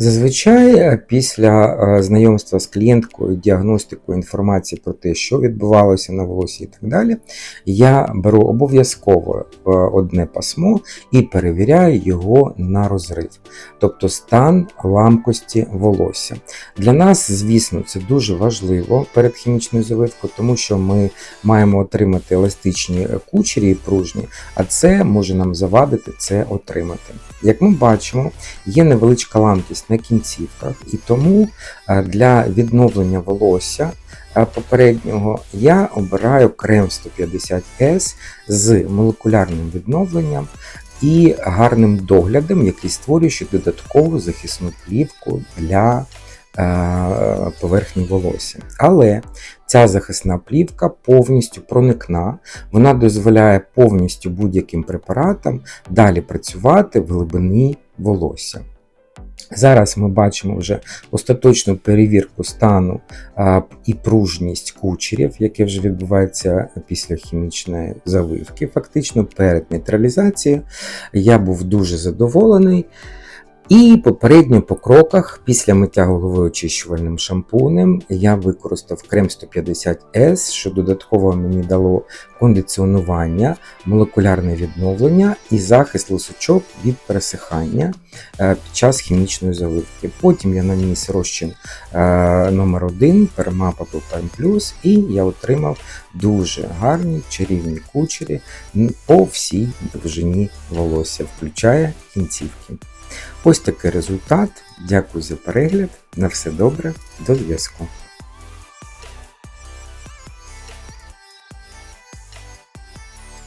Зазвичай е, після е, знайомства з клієнткою, діагностикою інформації про те, що відбувалося на волосі і так далі, я беру обов'язково е, одне пасмо і перевіряю його на розрив, тобто стан ламкості волосся. Для нас, звісно, це дуже важливо перед хімічною заливкою, тому що ми маємо отримати еластичні кучері і пружні, а це може нам завадити це отримати. Як ми бачимо, є невеличка ламкість на кінцівках, і тому е, для відновлення волосся е, попереднього я обираю крем 150S з молекулярним відновленням і гарним доглядом, який створює ще додаткову захисну плівку для е, поверхні волосся. Але ця захисна плівка повністю проникна, вона дозволяє повністю будь-яким препаратам далі працювати в глибині волосся. Зараз ми бачимо вже остаточну перевірку стану і пружність кучерів, яке вже відбувається після хімічної заливки. Фактично перед нейтралізацією я був дуже задоволений. І попередньо по кроках, після миття голови очищувальним шампунем, я використав крем 150S, що додатково мені дало кондиціонування, молекулярне відновлення і захист лисочок від пересихання е, під час хімічної заливки. Потім я наніс розчин е, номер 1 Permapa Prime Plus і я отримав дуже гарні чарівні кучері по всій довжині волосся, включає кінцівки. Ось такий результат. Дякую за перегляд. На все добре, до зв'язку.